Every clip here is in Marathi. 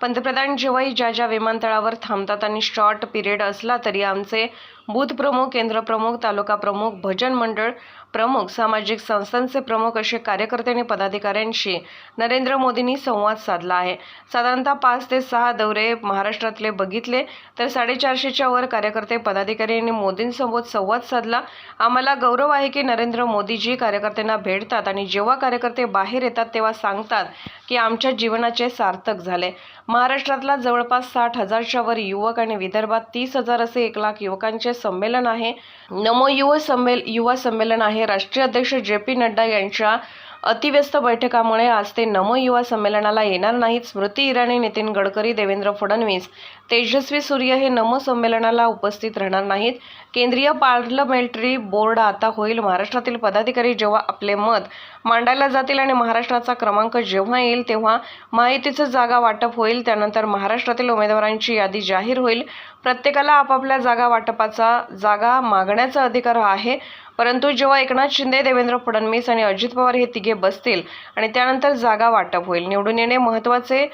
पंतप्रधान जेव्हाही ज्या ज्या विमानतळावर थांबतात आणि शॉर्ट पिरियड असला तरी आमचे बूथ प्रमुख केंद्र प्रमुख तालुका प्रमुख भजन मंडळ प्रमुख सामाजिक संस्थांचे प्रमुख असे कार्यकर्ते आणि पदाधिकाऱ्यांशी नरेंद्र मोदींनी संवाद साधला आहे. साधारणतः पाच ते सहा दौरे महाराष्ट्रातले बघितले तर साडेचारशेच्या वर कार्यकर्ते पदाधिकारी यांनी मोदींसोबत संवाद साधला. आम्हाला गौरव आहे की नरेंद्र मोदीजी कार्यकर्त्यांना भेटतात आणि जेव्हा कार्यकर्ते बाहेर येतात तेव्हा सांगतात की आमच्या जीवनाचे सार्थक झाले. महाराष्ट्रातला जवळपास साठ हजारच्या वर युवक आणि विदर्भात तीस हजार असे एक लाख युवकांचे संमेलन आहे. नमो युवा संमेल युवा संमेलन आहे. राष्ट्रीय अध्यक्ष जे पी नड्डा यांच्या अतिव्यस्त बैठकामुळे आज ते नमो युवा संमेलनाला येणार नाहीत. स्मृती इराणी नितीन गडकरी देवेंद्र फडणवीस तेजस्वी सूर्य हे नमो संमेलनाला उपस्थित राहणार नाहीत. केंद्रीय पार्लमेंटरी बोर्ड आता होईल. महाराष्ट्रातील पदाधिकारी जेव्हा आपले मत मांडायला जातील आणि महाराष्ट्राचा क्रमांक जेव्हा येईल तेव्हा माहितीचं जागा वाटप होईल. त्यानंतर महाराष्ट्रातील उमेदवारांची यादी जाहीर होईल. प्रत्येकाला आपापल्या जागा वाटपाचा जागा मागण्याचा अधिकार आहे. परंतु जेव्हा एकनाथ शिंदे देवेंद्र फडणवीस आणि अजित पवार हे तिघे बसतील आणि त्यानंतर जागा वाटप होईल. निवडून येणे महत्त्वाचे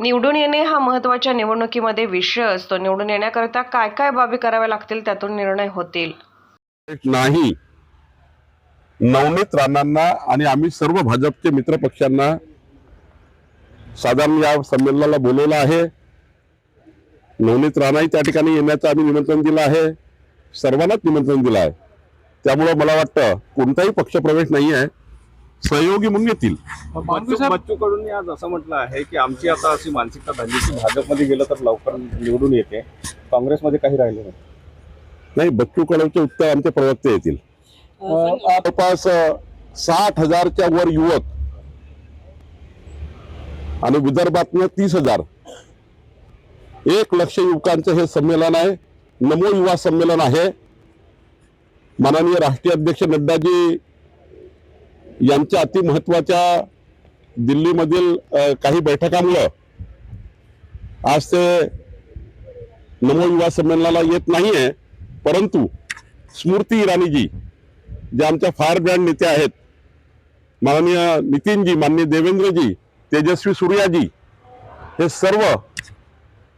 निवडून येणे हा महत्त्वाच्या निवडणुकीमध्ये विषय असतो. निवडून येण्याकरता काय काय बाबी कराव्या लागतील त्यातून निर्णय होतील. नाही. नवनीत राणांना आणि आम्ही सर्व भाजपचे मित्र पक्षांना साधारण या संमेलनाला बोलवलं आहे. नवनीत राणाही त्या ठिकाणी येण्याचं आम्ही निमंत्रण दिलं आहे. सर्वांनाच निमंत्रण दिलं आहे. त्यामुळं मला वाटतं कोणताही पक्षप्रवेश नाही आहे सहयोगी म्हणून येतील. बच्चू बच्चू कडून आज असं म्हटलं आहे की आमची आता अशी मानसिकता झाली की भाजपमध्ये गेलं तर लवकर निवडून येते. काँग्रेसमध्ये काही राहिलं नाही. नाही बच्चू कडवचे उत्तर आमचे प्रवक्ते येतील. जवळपास साठ हजारच्या वर युवक आणि विदर्भातनं तीस हजार. एक लक्ष युवकांचं हे संमेलन आहे. नमो युवा संमेलन आहे. माननीय राष्ट्रीय अध्यक्ष नड्डाजी यांच्या अति महत्त्वाच्या दिल्लीमधील काही बैठकामुळं आज ते नमो युवा संमेलनाला येत नाहीये परंतु स्मृती इराणीजी जे आमच्या फायर ब्रँड नेते आहेत माननीय नितीनजी माननीय देवेंद्रजी तेजस्वी सूर्याजी हे सर्व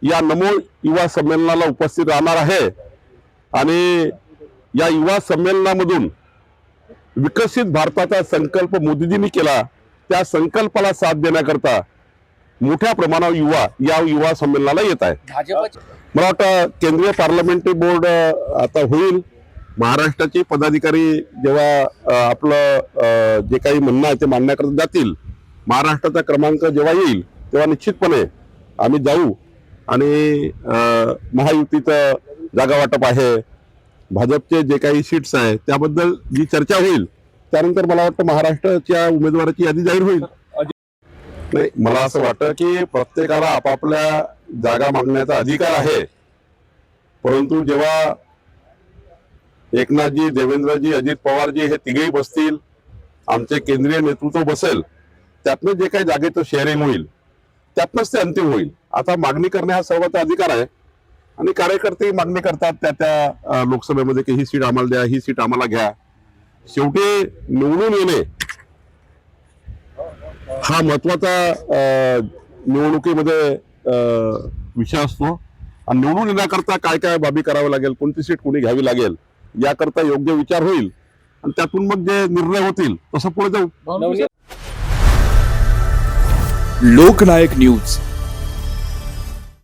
या नमो युवा संमेलनाला उपस्थित राहणार आहे. आणि या युवा संमेलनामधून विकसित भारताचा संकल्प मोदीजींनी केला त्या संकल्पाला साथ देण्याकरता मोठ्या प्रमाणावर युवा या युवा संमेलनाला येत आहे मला वाटतं केंद्रीय पार्लमेंटरी बोर्ड आता होईल. महाराष्ट्राचे पदाधिकारी जेव्हा आपलं जे काही म्हणणं आहे ते मांडण्याकरता जातील महाराष्ट्राचा क्रमांक जेव्हा येईल तेव्हा निश्चितपणे आम्ही जाऊ आणि महायुतीचं जागा वाटप आहे. भाजपचे जे काही सीट्स आहे त्याबद्दल जी चर्चा होईल त्यानंतर मला वाटतं महाराष्ट्राच्या उमेदवाराची यादी जाहीर होईल. नाही मला असं वाटतं की प्रत्येकाला आपापल्या जागा मागण्याचा अधिकार आहे. परंतु जेव्हा एकनाथजी देवेंद्रजी अजित पवारजी हे तिघेही बसतील आमचे केंद्रीय नेतृत्व बसेल त्यातनं जे काही जागेचं शेअरिंग होईल त्यातनंच ते अंतिम होईल. आता मागणी करणे हा सर्वांचा अधिकार आहे. आणि कार्यकर्ते मागणी करतात त्या त्या लोकसभेमध्ये की ही सीट आम्हाला द्या ही सीट आम्हाला घ्या. शेवटी निवडून येणे हा महत्त्वाचा निवडणुकीमध्ये अं, विषय असतो. आणि निवडून येण्याकरता काय काय बाबी करावं लागेल कोणती सीट कोणी घ्यावी लागेल याकरता योग्य विचार होईल. आणि त्यातून मग जे निर्णय होतील तसं पुढे जाऊ. लोकनायक न्यूज.